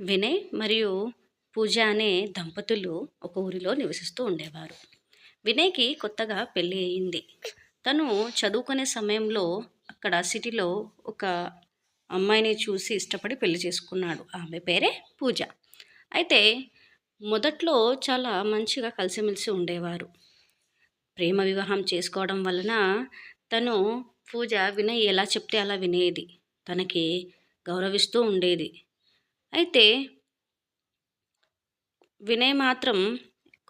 వినయ్ మరియు పూజ అనే దంపతులు ఒక ఊరిలో నివసిస్తూ ఉండేవారు. వినయ్కి కొత్తగా పెళ్ళి అయింది. తను చదువుకునే సమయంలో అక్కడ సిటీలో ఒక అమ్మాయిని చూసి ఇష్టపడి పెళ్ళి చేసుకున్నాడు. ఆమె పేరే పూజ. అయితే మొదట్లో చాలా మంచిగా కలిసిమెలిసి ఉండేవారు. ప్రేమ వివాహం చేసుకోవడం వలన తను పూజ వినయ్ ఎలా చెప్తే అలా వినేది. తనకి గౌరవిస్తూ ఉండేది. అయితే వినయ్ మాత్రం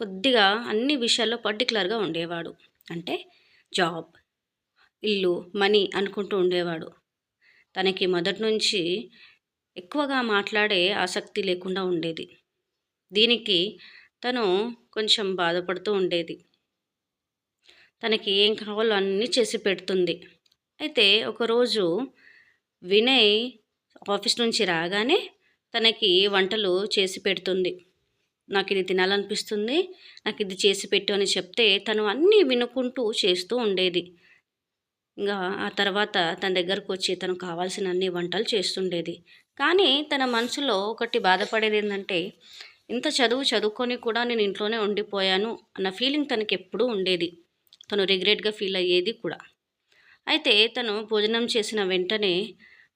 కొద్దిగా అన్ని విషయాల్లో పర్టికులర్గా ఉండేవాడు. అంటే జాబ్ ఇల్లు మనీ అనుకుంటూ ఉండేవాడు. తనకి మొదటి నుంచి ఎక్కువగా మాట్లాడే ఆసక్తి లేకుండా ఉండేది. దీనికి తను కొంచెం బాధపడుతూ ఉండేది. తనకి ఏం కావాలో అన్నీ చేసి పెడుతుంది. అయితే ఒకరోజు వినయ్ ఆఫీస్ నుంచి రాగానే తనకి వంటలు చేసి పెడుతుంది. నాకు ఇది తినాలనిపిస్తుంది నాకు ఇది చేసి పెట్టు అని చెప్తే తను అన్నీ వినుకుంటూ చేస్తూ ఉండేది. ఇంకా ఆ తర్వాత తన దగ్గరకు వచ్చి తను కావాల్సిన అన్ని వంటలు చేస్తుండేది. కానీ తన మనసులో ఒకటి బాధపడేది ఏంటంటే ఇంత చదువు చదువుకొని కూడా నేను ఇంట్లోనే ఉండిపోయాను అన్న ఫీలింగ్ తనకి ఎప్పుడూ ఉండేది. తను రిగ్రెట్గా ఫీల్ అయ్యేది కూడా. అయితే తను భోజనం చేసిన వెంటనే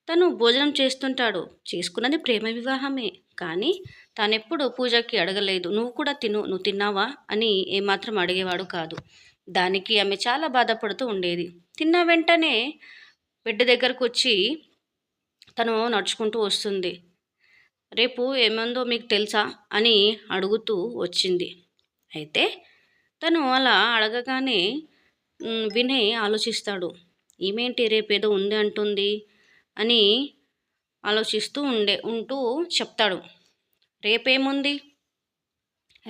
తను భోజనం చేస్తుంటాడు. చేసుకున్నది ప్రేమ వివాహమే. కానీ తానెప్పుడు పూజకి అడగలేదు. నువ్వు కూడా తిను. నువ్వు తిన్నావా? అని ఏమాత్రం అడిగేవాడు కాదు. దానికి ఆమె చాలా బాధపడుతూ ఉండేది. తిన్న వెంటనే బిడ్డ దగ్గరకు వచ్చి తను నడుచుకుంటూ వస్తుంది. రేపు ఏముందో మీకు తెలుసా? అని అడుగుతూ వచ్చింది. అయితే తను అలా అడగగానే వినయ్ ఆలోచిస్తాడు. ఈమెంటి రేపేదో ఉంది అంటుంది. అని ఆలోచిస్తూ ఉండే ఉంటూ చెప్తాడు. రేపేముంది?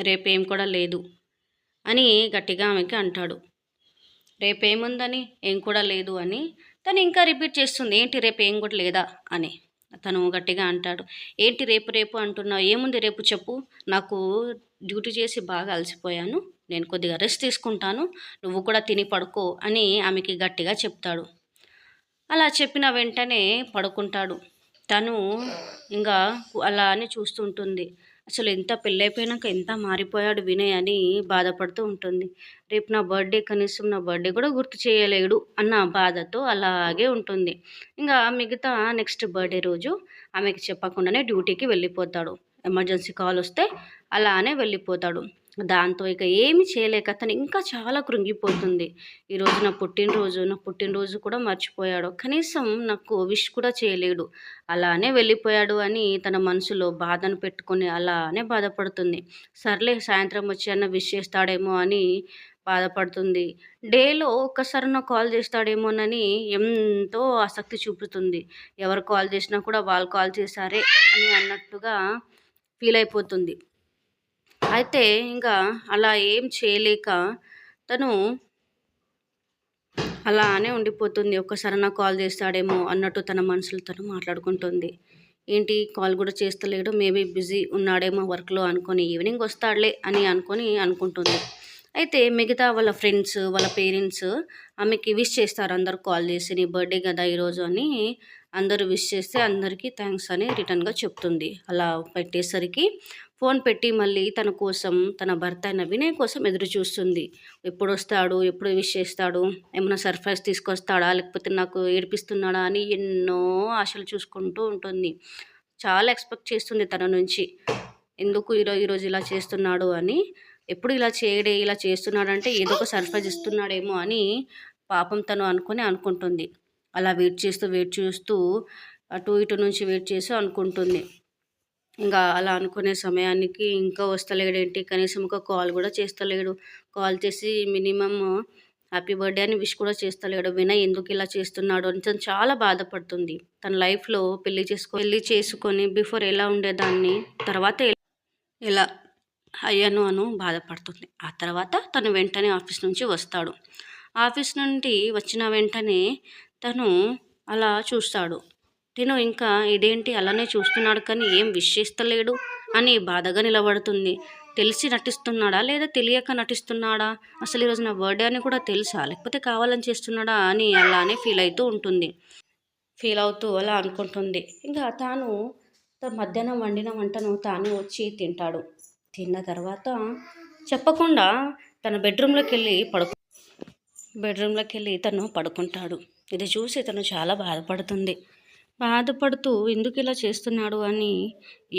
రేపేం కూడా లేదు అని గట్టిగా ఆమెకి అంటాడు. రేపేముందని? ఏం కూడా లేదు అని తను ఇంకా రిపీట్ చేస్తుంది. ఏంటి రేపు ఏం కూడా లేదా? అని తను గట్టిగా అంటాడు. ఏంటి రేపు రేపు అంటున్నావు? ఏముంది రేపు చెప్పు. నాకు డ్యూటీ చేసి బాగా అలసిపోయాను. నేను కొద్దిగా రెస్ట్ తీసుకుంటాను. నువ్వు కూడా తిని పడుకో అని ఆమెకి గట్టిగా చెప్తాడు. అలా చెప్పిన వెంటనే పడుకుంటాడు. తను ఇంకా అలా అని చూస్తుంటుంది అసలు ఎంత పెళ్ళైపోయినాక ఎంత మారిపోయాడు వినయ్ అని బాధపడుతూ ఉంటుంది. రేపు నా బర్త్డే కనీసం నా బర్త్డే కూడా గుర్తు చేయలేడు అన్న బాధతో అలాగే ఉంటుంది. ఇంకా మిగతా నెక్స్ట్ బర్త్డే రోజు ఆమెకి చెప్పకుండానే డ్యూటీకి వెళ్ళిపోతాడు. ఎమర్జెన్సీ కాల్ వస్తే అలానే వెళ్ళిపోతాడు. దాంతో ఇక ఏమి చేయలేక తను ఇంకా చాలా కృంగిపోతుంది. ఈరోజు నా పుట్టినరోజు నా పుట్టినరోజు కూడా మర్చిపోయాడు. కనీసం నాకు విష్ కూడా చేయలేడు. అలానే వెళ్ళిపోయాడు అని తన మనసులో బాధను పెట్టుకొని అలానే బాధపడుతుంది. సర్లే సాయంత్రం వచ్చి అన్న విష్ చేస్తాడేమో అని బాధపడుతుంది. డేలో ఒక్కసారి నాకు కాల్ చేస్తాడేమోనని ఎంతో ఆసక్తి చూపుతుంది. ఎవరు కాల్ చేసినా కూడా వాళ్ళు కాల్ చేశారే అని అన్నట్టుగా ఫీల్ అయిపోతుంది. అయితే ఇంకా అలా ఏం చేయలేక తను అలానే ఉండిపోతుంది. ఒక్కసారి నా కాల్ చేస్తాడేమో అన్నట్టు తన మనసులో తను మాట్లాడుకుంటుంది. ఏంటి కాల్ కూడా చేస్తలేడు మేబీ బిజీ ఉన్నాడేమో వర్క్లో అనుకొని ఈవినింగ్ వస్తాడులే అని అనుకొని అనుకుంటుంది. అయితే మిగతా వాళ్ళ ఫ్రెండ్స్ వాళ్ళ పేరెంట్స్ ఆమెకి విష్ చేస్తారు. అందరు కాల్ చేసి నీ బర్త్డే కదా ఈరోజు అని అందరూ విష్ చేస్తే అందరికీ థ్యాంక్స్ అని రిటర్న్గా చెప్తుంది. అలా పెట్టేసరికి ఫోన్ పెట్టి మళ్ళీ తన కోసం తన భర్త అయిన వినయ్ కోసం ఎదురు చూస్తుంది ఎప్పుడు వస్తాడు ఎప్పుడు విష్ చేస్తాడు? ఏమైనా సర్ప్రైజ్ తీసుకొస్తాడా? లేకపోతే నాకు ఏడిపిస్తున్నాడా? అని ఎన్నో ఆశలు చూసుకుంటూ ఉంటుంది. చాలా ఎక్స్పెక్ట్ చేస్తుంది తన నుంచి. ఎందుకు ఈరోజు ఈరోజు ఇలా చేస్తున్నాడు అని. ఎప్పుడు ఇలా చేయడే ఇలా చేస్తున్నాడంటే ఏదో ఒక సర్ప్రైజ్ ఇస్తున్నాడేమో అని పాపం తను అనుకుని అనుకుంటుంది. అలా వెయిట్ చేస్తూ వెయిట్ చేస్తూ అటు ఇటు నుంచి వెయిట్ చేసి అనుకుంటుంది. ఇంకా అలా అనుకునే సమయానికి ఇంకా వస్తలేడేంటి కనీసం ఒక కాల్ కూడా చేస్తలేడు. కాల్ చేసి మినిమమ్ హ్యాపీ బర్త్డే అని విష్ కూడా చేస్తలేడు. వినయ్ ఎందుకు ఇలా చేస్తున్నాడు అని తను చాలా బాధపడుతుంది. తన లైఫ్లో పెళ్ళి చేసుకో పెళ్ళి చేసుకొని బిఫోర్ ఎలా ఉండేదాన్ని తర్వాత ఎలా అయ్యాను అను బాధపడుతుంది. ఆ తర్వాత తను వెంటనే ఆఫీస్ నుంచి వస్తాడు. ఆఫీస్ నుండి వచ్చిన వెంటనే తను అలా చూస్తాడు. తిను ఇంకా ఇదేంటి అలానే చూస్తున్నాడు కానీ ఏం విషిస్తలేడు అని బాధగా నిలబడుతుంది. తెలిసి నటిస్తున్నాడా లేదా తెలియక నటిస్తున్నాడా? అసలు ఈరోజు నా బర్త్డే అని కూడా తెలుసా? లేకపోతే కావాలని చేస్తున్నాడా అని అలానే ఫీల్ అవుతూ ఉంటుంది. ఫీల్ అవుతూ అలా అనుకుంటుంది. ఇంకా తాను మధ్యాహ్నం వండిన వంటను తాను వచ్చి తింటాడు. తిన్న తర్వాత చెప్పకుండా తన బెడ్రూమ్లోకి వెళ్ళి పడుకు బెడ్రూమ్లోకి వెళ్ళి తను పడుకుంటాడు. ఇది చూసి తను చాలా బాధపడుతుంది. బాధపడుతూ ఎందుకు ఇలా చేస్తున్నాడు అని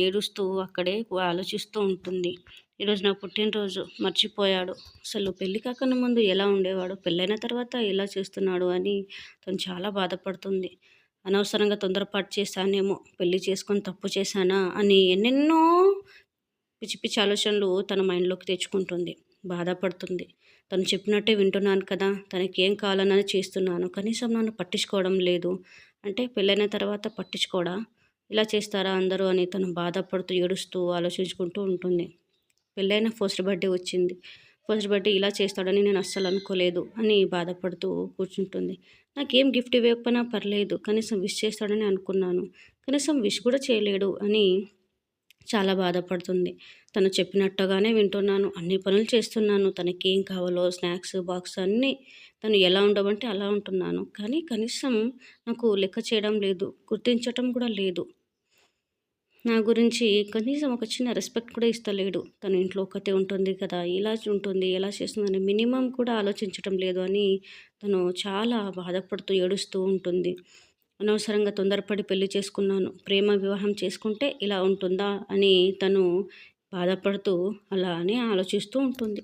ఏడుస్తూ అక్కడే ఆలోచిస్తూ ఉంటుంది. ఈరోజు నా పుట్టినరోజు మర్చిపోయాడు. అసలు పెళ్ళి కాకన్నా ముందు ఎలా ఉండేవాడు? పెళ్ళైన తర్వాత ఎలా చేస్తున్నాడు అని తను చాలా బాధపడుతుంది. అనవసరంగా తొందరపాటు చేశానేమో పెళ్ళి చేసుకొని తప్పు చేశానా అని ఎన్నెన్నో పిచ్చి పిచ్చి ఆలోచనలు తన మైండ్లోకి తెచ్చుకుంటుంది. బాధపడుతుంది. తను చెప్పినట్టే వింటున్నాను కదా తనకి ఏం కావాలన్నది చేస్తున్నాను. కనీసం నన్ను పట్టించుకోవడం లేదు. అంటే పెళ్ళైన తర్వాత పట్టించుకోడా? ఇలా చేస్తారా అందరూ అని తను బాధపడుతూ ఏడుస్తూ ఆలోచించుకుంటూ ఉంటుంది. పెళ్ళైన ఫస్ట్ బర్త్డే వచ్చింది. ఫస్ట్ బర్త్డే ఇలా చేస్తాడని నేను అస్సలు అనుకోలేదు అని బాధపడుతూ కూర్చుంటుంది. నాకేం గిఫ్ట్ ఇవ్వకపోయినా పర్లేదు కనీసం విష్ చేస్తాడని అనుకున్నాను. కనీసం విష్ కూడా చేయలేడు అని చాలా బాధపడుతుంది. తను చెప్పినట్టుగానే వింటున్నాను. అన్ని పనులు చేస్తున్నాను. తనకి ఏం కావాలో స్నాక్స్ బాక్స్ అన్నీ తను ఎలా ఉండమంటే అలా ఉంటున్నాను. కానీ కనీసం నాకు లెక్క చేయడం లేదు. గుర్తించటం కూడా లేదు. నా గురించి కనీసం ఒక చిన్న రెస్పెక్ట్ కూడా ఇస్తలేడు. తను ఇంట్లో ఒక్కతే ఉంటుంది కదా. ఇలా ఉంటుంది ఎలా చేస్తుందని మినిమం కూడా ఆలోచించటం లేదు అని తను చాలా బాధపడుతూ ఏడుస్తూ ఉంటుంది. అనవసరంగా తొందరపడి పెళ్ళి చేసుకున్నాను. ప్రేమ వివాహం చేసుకుంటే ఇలా ఉంటుందా అని తను బాధపడుతూ అలా అని ఆలోచిస్తూ ఉంటుంది.